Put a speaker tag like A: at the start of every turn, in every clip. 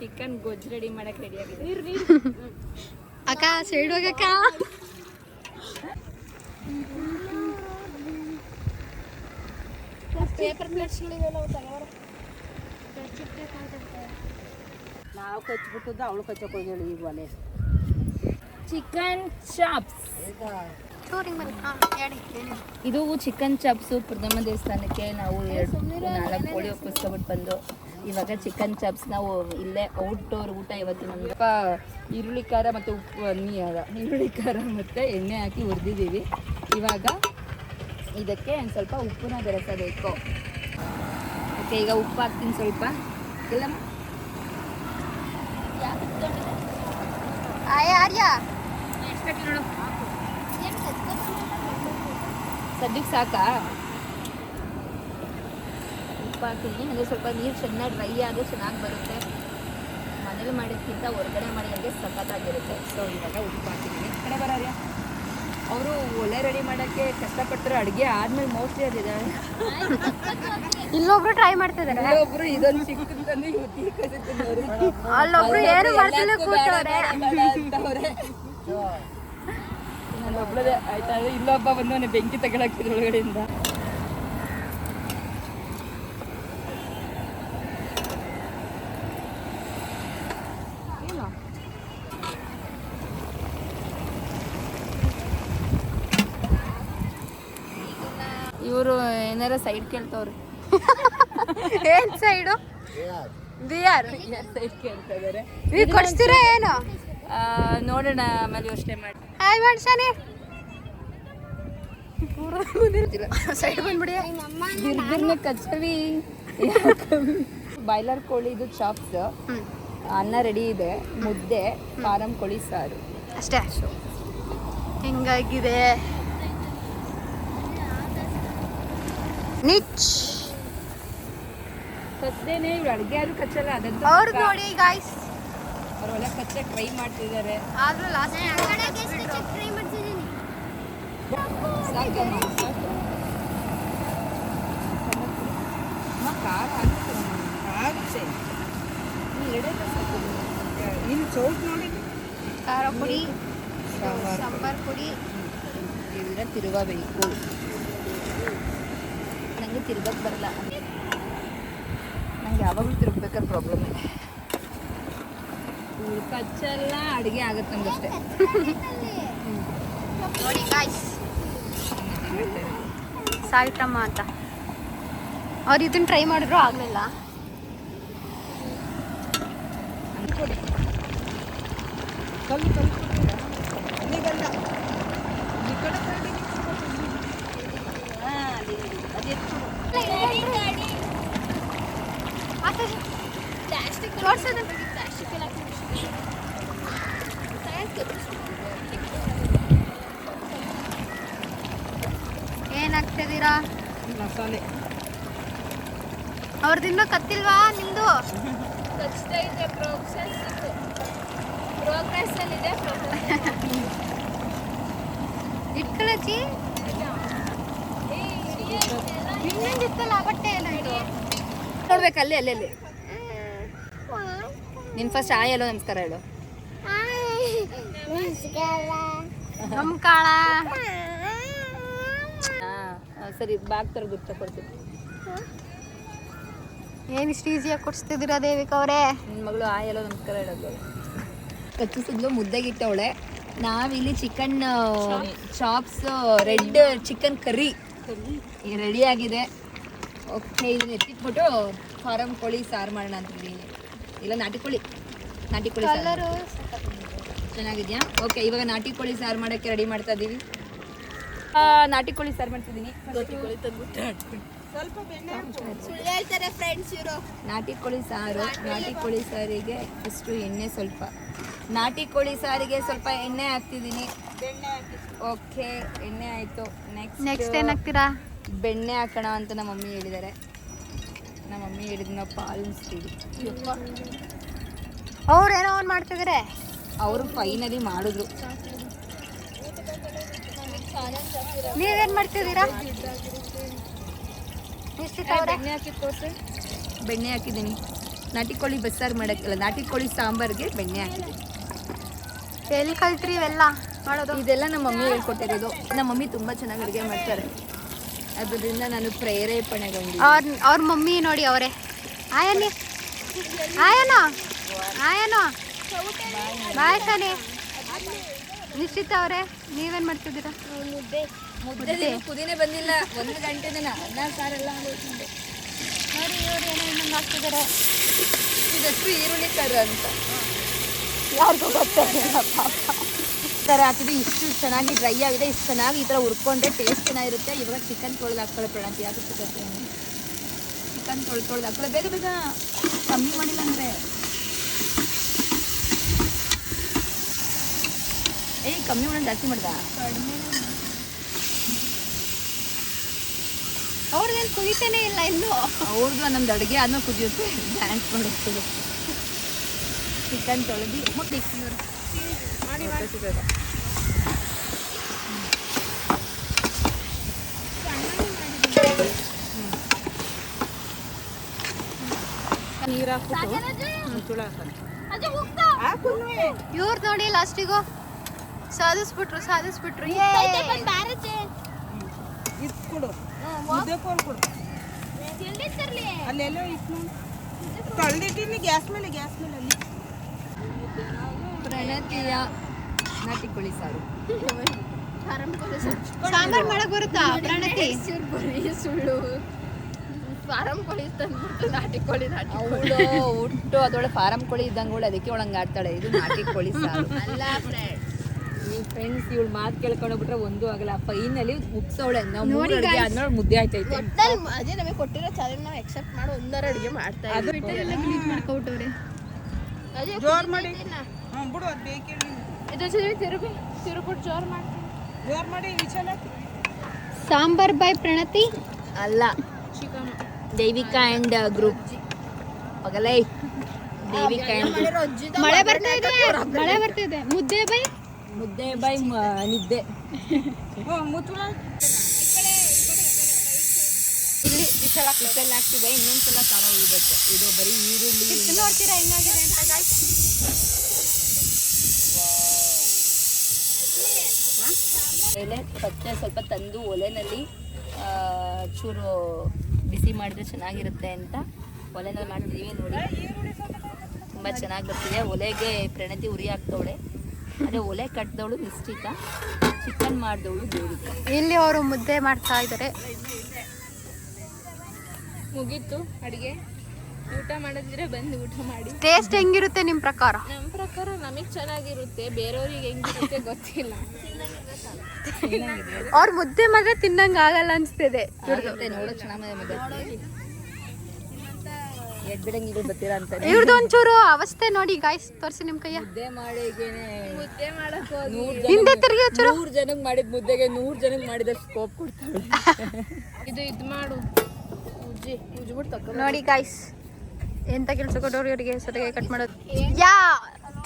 A: Chicken ಗೊಜ್ಜು ready ಮಾಡಕ್ ready ಆಗಿದೆ
B: ಅಕ್ಕ ಸೈಡ್ ಹೋಗಕ್ಕ
C: ಪೇಪರ್ ಪ್ಲೇಟ್ಸ್ಗಳಿವೆಲ್ಲ
D: ನಾವು ಕಚ್ಬಿಟ್ಟದ್ದು ಅವಳು ಕಚ್ಚಕ್ಕೆ ಹೋಗ್ಯಾಳು ಈಗ ಒಲೆ
A: ಚಿಕನ್ ಚಾಪ್ಸ್ ಇದು ಚಿಕನ್ ಚಾಪ್ಸು ಪ್ರಥಮ ದೇವಸ್ಥಾನಕ್ಕೆ ನಾವು ಎರಡು ನಾಲ್ಕು ಕೋಳಿ ಒಪ್ಪಿಸ್ಕೊಬಿಟ್ಟು ಬಂದು ಇವಾಗ ಚಿಕನ್ ಚಾಪ್ಸ್ ನಾವು ಇಲ್ಲೇ ಔಟ್ಡೋರ್ ಊಟ ಇವತ್ತು ನಮ್ಗೆ ಸ್ವಲ್ಪ ಈರುಳ್ಳಿ ಖಾರ ಮತ್ತು ಉಪ್ಪು ಅನ್ನಿ ಅದ. ಈರುಳ್ಳಿ ಖಾರ ಮತ್ತು ಎಣ್ಣೆ ಹಾಕಿ ಹುರಿದಿದ್ದೀವಿ. ಇವಾಗ ಇದಕ್ಕೆ ಒಂದು ಸ್ವಲ್ಪ ಉಪ್ಪನ್ನ ಬೆರೆಸಬೇಕು. ಓಕೆ ಈಗ ಉಪ್ಪು ಹಾಕ್ತೀನಿ ಸ್ವಲ್ಪ. ಇಲ್ಲ ಸದ್ಯಕ್ಕೆ ಸಾಕಾ? ಉಪ್ಪು ಹಾಕ್ತೀನಿ. ಅಂದರೆ ಸ್ವಲ್ಪ ನೀರು ಚೆನ್ನಾಗಿ ಡ್ರೈ ಆದರೆ ಚೆನ್ನಾಗಿ ಬರುತ್ತೆ. ಮನೇಲಿ ಮಾಡಿದ್ಕಿಂತ ಹೊರಗಡೆ ಮಾಡಿದಂಗೆ ಸಖತ್ತಾಗಿರುತ್ತೆ. ಸೊ ಇವಾಗ ಉಪ್ಪು ಹಾಕಿದ್ದೀನಿ. ಕಡೆ ಬರೋರ್ಯ ಅವರು ಒಲೆ ರೆಡಿ ಮಾಡೋಕ್ಕೆ ಕಷ್ಟಪಟ್ಟರು ಅಡುಗೆ ಆದ್ಮೇಲೆ ಮೋಸ್ಟ್ಲಿ ಅದಿದೆ
B: ಇಲ್ಲೊಬ್ರು ಟ್ರೈ ಮಾಡ್ತಿದಾರೆ.
A: ಒಬ್ರು ಇದೊಂದು ಚಿಕ್ಕದಂದ್ರೆ ಇವತ್ತಿ ಕಸಿದ್ರು
B: ಅಲ್ಲೊಬ್ರು ಏನು ಮಾಡ್ತಿಲ್ಲ ಕೂತವ್ರೆ.
A: ಒಬ್ಬಳದೇ ಆಯ್ತಾ? ಇಲ್ಲೊಬ್ಬ ಬಂದು ಬೆಂಕಿ ತಗೊಳಕ್ಕಿದ್ರು ಒಳಗಡೆಯಿಂದ. ಇವರು ಏನಾರ ಸೈಡ್ ಕೇಳ್ತವ್ರಿ.
B: ಏನ್ ಸೈಡು ಬಿಯರ್
A: ಸೈಡ್ ಕೇಳ್ತಾ ಇದಾರೆ
B: ನೀವು ಕೊಡಿಸ್ತೀರಾ ಏನು?
A: ನೋಡೋಣ ಆಮೇಲೆ ಯೋಚನೆ ಮಾಡಿ.
B: ಹಾಯ್ ಮಾಡ್ಸಾನಿ ಸೈಡ್ ಬಂದ್ಬಿಡಿ.
A: ಗಿರ್ಗಿರ್ನ ಕಚ್ಚವಿ. ಬಾಯ್ಲರ್ ಕೋಳಿದು ಚಾಪ್ಸ್ ಅನ್ನ ರೆಡಿ ಇದೆ. ಮುದ್ದೆ ಫಾರಂ ಕೋಳಿ ಸಾರು.
B: ಅಷ್ಟೇ. ಹೆಂಗಾಗಿದೆ. ನಿಚ್.
A: ಕಚ್ಚದೇನೆ ಇವ್ರು ಅಡುಗೆ ಯಾರು ಕಚ್ಚಲ್ಲ ಅದಂತ
B: ಅವ್ರು ನೋಡಿ ಗಾಯ್ಸ್
A: ಅವ್ರೆಲ್ಲ ಕಚ್ಚಕ್ಕೆ ಟ್ರೈ ಮಾಡ್ತಿದ್ದಾರೆ
B: ಆದ್ರೂ ಲಾಸ್ಟ್
A: ಟ್ರೈ ಸಾಕು. ಅಮ್ಮ, ಖಾರ ಆಗುತ್ತೆ ಆಗುತ್ತೆ ನೀ ಎರಡೇ ಸಾಕು ನೀನು ಚೌಟ್ ನೋಡಿ.
B: ಖಾರ ಪುಡಿ
A: ಸಾಂಬಾರ್
B: ಪುಡಿ.
A: ಇದನ್ನ ತಿರುಗಬೇಕು. ನನಗೆ ತಿರ್ಗಕ್ಕೆ ಬರಲ್ಲ. ನಂಗೆ ಯಾವಾಗಲೂ ತಿರುಗ್ಬೇಕಾದ್ರೆ ಪ್ರಾಬ್ಲಮ್ ಇದೆ. ಇವ್ರು ಕಚ್ಚಲ್ಲ ಅಡುಗೆ ಆಗುತ್ತೆ ನಂಗಷ್ಟೇ.
B: ನೋಡಿ ಗಾಯ್ಸ್ ಅಂತ. ಅವ್ರು ಇದನ್ನ ಟ್ರೈ ಮಾಡಿದ್ರು ಆಗ್ಲಿಲ್ಲ.
D: ಕಲ್ಲು ಕಲ್ಲು ಕೊಟ್ಟಿರಾ? ಅಲ್ಲಿಗಲ್ಲ ಈ ಕಡೆ ಸೈಡಿಗೆ ಹಾ, ಅಲ್ಲಿ, ಅದು ಹೆಚ್ಚು.
B: ಏನಾಗ್ತಿದ್ದೀರಾ
D: ಮಸಾಲೆ.
B: ಅವ್ರದ್ದು ಇನ್ನೂ ಕತ್ತಿಲ್ವಾ ನಿಮ್ದು?
A: ಕಚ್ತಾ ಇದೆ ಪ್ರೋಗ್ರೆಸ್ ಪ್ರೋಗ್ರೆಸ್ ಅಲ್ಲಿದೆ
B: ಇಟ್ಕೊಳ್ಳಿ ಇನ್ನೊಂದಿತ್ತಲ್ಲ ಬಟ್ಟೆ ಎಲ್ಲ ಇದು
A: ನೋಡ್ಬೇಕು ಅಲ್ಲಿ ಅಲ್ಲಿ. ನಿನ್ ಫಸ್ಟ್ ಆಯ್ ಹಲೋ ನಮಸ್ಕಾರ ಹೇಳು.
B: ನಮ್ ಕಾಳ.
A: ಹಾ, ಸರಿ ಬಾಗ್ ತರ ಗುರ್ತ ಕೊಡ್ತೀನಿ.
B: ಏನ್ ಇಷ್ಟು ಈಸಿಯಾಗಿ ಕೊಡಿಸ್ತಿದ್ದೀರಾ ದೇವಿಕ ಅವರೇ?
A: ನಿನ್ನ ಮಗಳು ಆಯ್ ಅಲ್ಲೋ ನಮಸ್ಕಾರ ಹೇಳೋದು. ಕಚ್ಚಿಸಿದ್ಲು ಮುದ್ದೆಗಿಟ್ಟವಳೆ ನಾವಿಲ್ಲಿ chicken chops red chicken curry ready ಆಗಿದೆ. ಓಕೆ ಇದನ್ನ ಎತ್ತಿಟ್ಬಿಟ್ಟು ಫಾರಂ ಕೋಳಿ ಸಾರು ಮಾಡೋಣ ಅಂತಿದ್ದೀನಿ ಇಲ್ಲ, ನಾಟಿ ಕೋಳಿ. ನಾಟಿ ಕೋಳಿ ಸಾರು ಚೆನ್ನಾಗಿದೆಯಾ? ಓಕೆ ಇವಾಗ ನಾಟಿ ಕೋಳಿ ಸಾರು ಮಾಡೋಕ್ಕೆ ರೆಡಿ ಮಾಡ್ತಾ ಇದ್ದೀವಿ ನಾಟಿ ಕೋಳಿ ಸಾರು ಮಾಡ್ತಿದ್ದೀನಿ. ಕೋಳಿ
D: ಸ್ವಲ್ಪ ಬೆಣ್ಣೆ ಹಾಕು.
B: ಹೇಳ್ತಾರೆ ಫ್ರೆಂಡ್ಸ್ ಇವರು.
A: ನಾಟಿ ಕೋಳಿ ಸಾರು ನಾಟಿ ಕೋಳಿ ಸಾರಿಗೆ ಫಸ್ಟು ಎಣ್ಣೆ ಸ್ವಲ್ಪ. ನಾಟಿ ಕೋಳಿ ಸಾರಿಗೆ ಸ್ವಲ್ಪ ಎಣ್ಣೆ ಹಾಕ್ತಿದ್ದೀನಿ.
D: ಬೆಣ್ಣೆ ಹಾಕಿ
A: ಓಕೆ ಎಣ್ಣೆ ಆಯಿತು. ನೆಕ್ಸ್ಟ್
B: ನೆಕ್ಸ್ಟ್ ಏನು ಹಾಕ್ತೀರಾ?
A: ಬೆಣ್ಣೆ ಹಾಕೋಣ ಅಂತ ನಮ್ಮ ಮಮ್ಮಿ ಹೇಳಿದ್ದಾರೆ. ನಮ್ಮ ಮಮ್ಮಿ ಹೇಳಿದ್ನಪ್ಪ ನಾವು ಪಾಲಿಸ್ತೀವಿ
B: ಅವ್ರು ಏನೋ ಒಂದು ಮಾಡ್ತಿದಾರೆ.
A: ಅವರು ಫೈನಲಿ ಮಾಡಿದ್ರು.
B: ನೀವೇನು ಮಾಡ್ತಿದ್ದೀರಾ?
A: ಬೆಣ್ಣೆ ಹಾಕಿ ತೋರ್ಸಿ ಬೆಣ್ಣೆ ಹಾಕಿದ್ದೀನಿ. ನಾಟಿ ಕೋಳಿ ಬಸ್ಸಾರು ಮಾಡೋಕ್ಕಲ್ಲ ನಾಟಿ ಕೋಳಿ ಸಾಂಬಾರಿಗೆ ಬೆಣ್ಣೆ ಹಾಕಿದೆ
B: ಎಲ್ಲಿ ಕಲ್ತ್ರಿ ಇವೆಲ್ಲ? ಮಾಡೋದು?
A: ಇದೆಲ್ಲ ನಮ್ಮ ಮಮ್ಮಿ ಹೇಳ್ಕೊಟ್ಟಿರೋದು. ನಮ್ಮ ಮಮ್ಮಿ ತುಂಬ ಚೆನ್ನಾಗಿ ಅಡುಗೆ ಮಾಡ್ತಾರೆ. ಅದರಿಂದ ನಾನು ಪ್ರೇರೇಪಣೆಗೊಂಡು
B: ಅವ್ರ ಅವ್ರ ಮಮ್ಮಿ ನೋಡಿ ಅವರೇ. ಆಯನಿ ಆಯನ ಆಯನ ಬಾಯ್ ಕಣಿ. ನಿಶ್ಚಿತ ಅವರೇ ನೀವೇನ್ ಮಾಡ್ತಿದ್ದೀರಾ?
A: ಮುದ್ದೆ. ಕುದಿನೇ ಬಂದಿಲ್ಲ. ಒಂದು ಗಂಟೆ ದಿನ. ಅನ್ನ ಸಾರೆಲ್ಲ
B: ನೋಡಿ ಇವ್ರು ಏನೋ ಇನ್ನೊಂದು ಹಾಕ್ತಿದ್ದಾರೆ.
A: ಇದಷ್ಟು ಈರುಳ್ಳಿ ಕರ ಅಂತ. ಯಾರಿಗೂ ಗೊತ್ತಿಲ್ಲ ಪಾಪ. ಥರ ಹಾಕಿದ್ರೆ ಇಷ್ಟು ಚೆನ್ನಾಗಿ ಡ್ರೈ ಆಗಿದೆ. ಇಷ್ಟು ಚೆನ್ನಾಗಿ ಈ ಥರ ಹುರ್ಕೊಂಡ್ರೆ ಟೇಸ್ಟ್ ಚೆನ್ನಾಗಿರುತ್ತೆ. ಇವಾಗ ಚಿಕನ್ ತೊಳೆದು ಹಾಕ್ಕೊಳ್ಳೋ ಪ್ರಣಾಂತಿ ಯಾಕೆ ಸಿಗುತ್ತೆ ಚಿಕನ್ ತೊಳೆದು ತೊಳೆದು ಹಾಕ್ಕೊಳ್ಳೋ ಬೇಗ ಬೇಗ ಕಮ್ಮಿ ಮಾಡಿಲ್ಲ ಅಂದರೆ ಏಯ್ ಕಮ್ಮಿ ಮಾಡೋಣ ಜಾಸ್ತಿ ಮಾಡ್ದ?
B: ಅವ್ರದ್ದೇನು ಕುದಿತಾನೆ ಇಲ್ಲ ಇನ್ನು.
A: ಅವ್ರದ್ದು ನಮ್ದು ಅಡುಗೆ ಅದನ್ನ ಕುದಿಯುತ್ತೆ. ಡ್ಯಾನ್ಸ್ ಮಾಡುತ್ತದೆ ಚಿಕನ್ ತೊಳೆದು. ಮುಟ್ಟಿ ಮಾಡಿ
D: ನೀರು ಹಾಕ್ಬಿಟ್ಟು ತುಳ
B: ಇವ್ರು ನೋಡಿ ಲಾಸ್ಟಿಗೂ. ಸಾಧಿಸ್ಬಿಟ್ರು ಸಾಧಿಸ್ಬಿಟ್ರು.
D: ಇದು ಕೊಡು. ಮುದ್ದೆ ಕೋಲ್ ಕೊಡು. ಅಲ್ಲೆಲ್ಲೋ ಇತ್ತು ತೊಳೆದಿಟ್ಟಿನಿ ಗ್ಯಾಸ್ ಮೇಲೆ ಗ್ಯಾಸ್ ಮೇಲೆ ಅಲ್ಲಿ.
A: ಪ್ರಣತಿಯ ನಾಟಿ ಕೋಳಿ ಸಾರು.
B: ಸಾಂಬಾರ್ ಮಾಡಕ್ ಬರುತ್ತಾ ಪ್ರಣತಿ?
A: ಸುಳ್ಳು ಫಾರಂ ಕೋಳಿ ತಂದ್ಬಿಟ್ಟು ನಾಟಿ ಕೋಳಿ ನಾಟಿ ಅವಳು ಹುಟ್ಟು ಅದೊಳ ಫಾರಂ ಕೋಳಿ ಇದ್ದಂಗೆ ಅದಕ್ಕೆ ಒಳಂಗೆ ಆಡ್ತಾಳೆ. ಇದು ನಾಟಿ ಕೋಳಿ ಸಾರು. ಅಲ್ಲ ನೀವು ಫ್ರೆಂಡ್ಸ್ ಇವಳು ಮಾತು ಕೇಳ್ಕೊಂಡು ಹೋಗ್ಬಿಟ್ರೆ ಒಂದು ಆಗಲ್ಲ. ಫೈನಲಿ ಮುಗ್ಸವಳೆ. ನಾವು ಮೂರು ಅಡುಗೆ ಆದ್ಮೇಲೆ ಮುದ್ದೆ ಆಯ್ತೈತೆ.
C: ಅದೇ ನಮಗೆ ಕೊಟ್ಟಿರೋ ಚಾಲೆಂಜ್ ನಾವು ಎಕ್ಸೆಪ್ಟ್ ಮಾಡಿ ಒಂದರ ಅಡುಗೆ ಮಾಡ್ತಾ
D: ಅದು
B: ಮಾಡ್ಕೊಬಿಟ್ಟವ್ರೆ.
C: ಅದೇ
D: ಜೋರ್ ಮಾಡಿ. ಹ್ಞೂ ಬಿಡು ಅದು ಬೇಕೇಳಿ
C: ಇದು ಸರಿ ತಿರುಗಿ ತಿರುಗ್ಬಿಟ್ಟು ಜೋರ್ ಮಾಡ್ತೀನಿ.
D: ಜೋರ್ ಮಾಡಿ ವಿಚಾರ
B: ಸಾಂಬಾರ್ ಬೈ ಪ್ರಣತಿ?
A: ಅಲ್ಲ. ದೈವಿಕಾ ಆ್ಯಂಡ್ ಗ್ರೂಪ್ ಪಗಲೈ. ದೈವಿಕಾ
B: ಮಳೆ ಬರ್ತಾ ಇದೆ ಮಳೆ ಬರ್ತಾ ಇದೆ. ಮುದ್ದೆ ಬೈ
A: ಮುದ್ದೆ ಬೈ ನಿದ್ದೆ. ಇಲ್ಲಿ ವಿಶಾಲ ವಿಶಾಲ ಆಗ್ತಿದೆ ಇನ್ನೊಂದ್ಸಲ ಖಾರ ಉಳಿಬೇಕು ಇದು ಬರೀ ಈರುಳ್ಳಿ
B: ನೋಡ್ತೀರಾ ಹೆಂಗಾಗಿದೆ ಅಂತ
A: ಎಲೆ ಪತ್ತೆ ಸ್ವಲ್ಪ ತಂದು ಒಲೆನಲ್ಲಿ ಚೂರು ಬಿಸಿ ಮಾಡಿದ್ರೆ ಚೆನ್ನಾಗಿರುತ್ತೆ ಅಂತ ಒಲೆನಲ್ಲಿ ಮಾಡ್ತಿದ್ದೀವಿ ನೋಡಿ. ತುಂಬ ಚೆನ್ನಾಗಿ ಬರ್ತಿದೆ. ಒಲೆಗೆ ಪ್ರಣತಿ ಉರಿ ಹಾಕ್ತವಳೆ ಅದೇ ಒಲೆ ಕಟ್ಟಿದವಳು ನಿಶ್ಚಿತ ಚಿಕನ್ ಮಾಡಿದವಳು ದೇವಿಕಾ
B: ಇಲ್ಲಿ ಅವರು ಮುದ್ದೆ ಮಾಡ್ತಾ ಇದ್ದಾರೆ.
C: ಮುಗೀತು ಅಡುಗೆ. ಊಟ ಮಾಡಿದ್ರೆ ಬಂದು ಊಟ ಮಾಡಿ.
B: ಟೇಸ್ಟ್ ಹೆಂಗಿರುತ್ತೆ ನಿಮ್ಮ ಪ್ರಕಾರ?
C: ನಮ್ಮ ಪ್ರಕಾರ ನಮಗೆ ಚೆನ್ನಾಗಿರುತ್ತೆ. ಬೇರೆಯವ್ರಿಗೆ ಹೆಂಗಿರುತ್ತೆ ಗೊತ್ತಿಲ್ಲ.
B: ಅವ್ರ ಮುದ್ದೆ ಮಾತ್ರ ತಿನ್ನಂಗ ಆಗಲ್ಲ ಅನ್ಸ್ತಿದೆ.
A: ನೋಡೋ ಚೆನ್ನಾಗಿ ಎಡ್ ಬಿಡಂಗಿಗಳು ಬರ್ತೀರಾ ಅಂತ.
B: ಇವ್ರದ್ದು ಒಂಚೂರು ಅವಸ್ಥೆ ನೋಡಿ ಗಾಯ್ಸ್ ತೋರಿಸಿ ನಿಮ್ ಕೈಯ.
A: ಮುದ್ದೆ ಮಾಡಿಗೇನೆ.
C: ಮುದ್ದೆ ಮಾಡಕ್
B: ಹಿಂದೆ ತಿರ್ಗಿ ಒಂಚೂರು.
A: ನೂರ್ ಜನಕ್ಕೆ ಮಾಡಿದ ಮುದ್ದೆಗೆ ನೂರ್ ಜನಕ್ಕೆ ಮಾಡಿದ ಸ್ಕೋಪ್ ಕೊಡ್ತಾರೆ.
C: ಇದು ಇದು ಮಾಡು. ಉಜ್ಜಿ ಉಜ್ಬಿಟ್ಟು
B: ನೋಡಿ ಗಾಯ್ಸ್ ಎಂತ ಕೆಲಸ ಕೊಟ್ಟವ್ರು ಇವರಿಗೆ ಸರಿಗೆ ಕಟ್ ಮಾಡೋದು. ಯಾ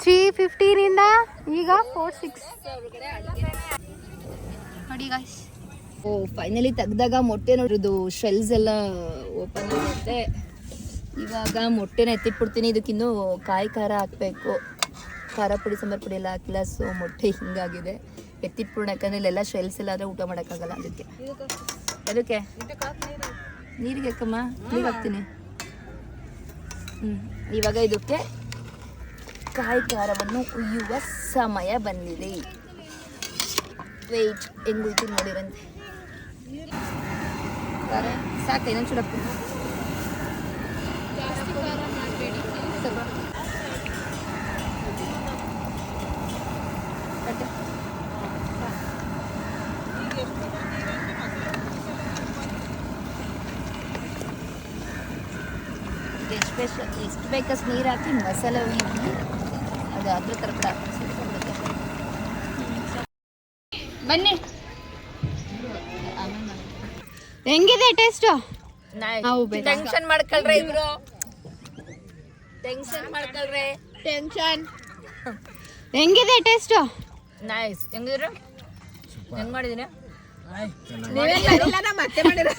B: ತ್ರೀ ಫಿಫ್ಟೀನಿಂದ ಈಗ ಫೋರ್ ಸಿಕ್ಸ್ ನೋಡಿ ಗಾಯ್ಸ್
A: ಓ ಫೈನಲಿ ತೆಗ್ದಾಗ ಮೊಟ್ಟೆ ನೋಡಿದ್ದು ಶೆಲ್ಸ್ ಎಲ್ಲ ಓಪನ್ ಆಗುತ್ತೆ. ಇವಾಗ ಮೊಟ್ಟೆನ ಎತ್ತಿಟ್ಬಿಡ್ತೀನಿ. ಇದಕ್ಕಿನ್ನೂ ಕಾಯಿ ಖಾರ ಹಾಕಬೇಕು. ಖಾರ ಪುಡಿ, ಸಾಂಬಾರು ಪುಡಿ ಎಲ್ಲ ಹಾಕಿಲ್ಲ ಸೊ ಮೊಟ್ಟೆ ಹಿಂಗಾಗಿದೆ. ಎತ್ತಿಟ್ಬಿಡೋಣ, ಯಾಕಂದ್ರೆ ಇಲ್ಲೆಲ್ಲ ಶೆಲ್ಸ್ ಎಲ್ಲ ಆದರೆ ಊಟ ಮಾಡೋಕ್ಕಾಗಲ್ಲ ಅದಕ್ಕೆ. ಅದಕ್ಕೆ? ನೀರಿಗೆ ಹಾಕಮ್ಮ ನೀರು ಹಾಕ್ತೀನಿ. ಹ್ಞೂ ಇವಾಗ ಇದಕ್ಕೆ ಕಾಯಿ ಖಾರವನ್ನು ಉಯ್ಯುವ ಸಮಯ ಬಂದಿದೆ. ವೆಯ್ಟ್ ಹೆಂಗ್ ಉಯ್ತೀನಿ ನೋಡಿರಂತೆ. ಸಾಕು ಇನ್ನೊಂದು ಚೂಡಪ್ಪ ಎಷ್ಟು ಎಷ್ಟು ಬೇಕಷ್ಟು ನೀರು ಹಾಕಿ ಮಸಾಲೆ ಹುಯ್ಯಿ ಅದು ಅದ್ರ ಥರ ಕೂಡ ಬನ್ನಿ.
B: ಹೆಂಗಿದೆ ಟೇಸ್ಟು.
A: ಟೆನ್ಷನ್ ಮಾಡ್ಕೊಳ್ರೆ ಇಬ್ರು. ಟೆನ್ಷನ್ ಮಾಡ್ಕೊಳ್ರೆ.
C: ಟೆನ್ಷನ್
B: ಹೆಂಗಿದೆ ಟೇಸ್ಟು?
A: ನೈಸ್ ಹೆಂಗಿದ್ರು? ಹೆಂಗ್ ಮಾಡಿದೀನಿ
C: ನೀವೇನ್ ಮತ್ತೆ ಮಾಡಿರೋ